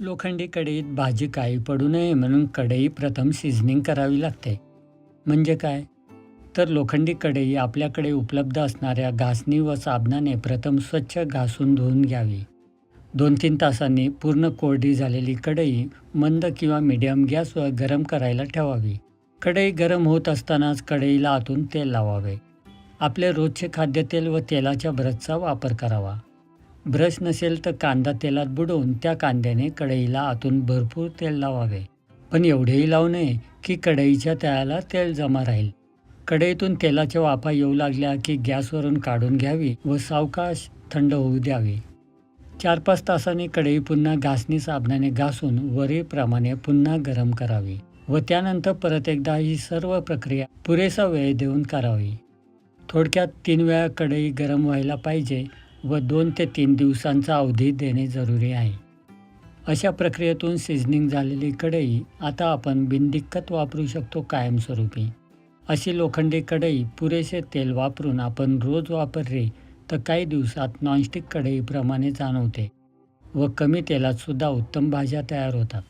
लोखंडी कढईत भाजी काळी पडू नये म्हणून कढई प्रथम सिझनिंग करावी लागते. म्हणजे काय? तर लोखंडी कढई आपल्याकडे उपलब्ध असणाऱ्या घासणी व साबणाने प्रथम स्वच्छ घासून धुवून घ्यावी. दोन तीन तासांनी पूर्ण कोरडी झालेली कढई मंद किंवा मीडियम गॅसवर गरम करायला ठेवावी. कढई गरम होत असतानाच कढईला आतून तेल लावावे. आपले रोजचे खाद्यतेल व तेलाच्या ब्रशचा वापर करावा. ब्रश नसेल तर कांदा तेलात बुडवून त्या कांद्याने कढईला आतून भरपूर तेल लावावे. पण एवढेही लावू नये की कढईच्या तळाला तेल जमा राहील. कढईतून तेलाच्या वाफा येऊ लागल्या की गॅसवरून काढून घ्यावी व सावकाश थंड होऊ द्यावी. चार पाच तासांनी कढई पुन्हा घासणी साबणाने घासून वरीप्रमाणे पुन्हा गरम करावी व त्यानंतर परत एकदा ही सर्व प्रक्रिया पुरेसा वेळ देऊन करावी. थोडक्यात तीन वेळा कढई गरम व्हायला पाहिजे व दोन ते तीन दिवसांचा अवधी देणे जरुरी आहे. अशा प्रक्रियेतून सिझनिंग झालेली कढई आता आपण बिनदिक्कत वापरू शकतो कायमस्वरूपी. अशी लोखंडी कढई पुरेसे तेल वापरून आपण रोज वापरली तर काही दिवसात नॉनस्टिक कढईप्रमाणे जाणवते व कमी तेलातसुद्धा उत्तम भाज्या तयार होतात.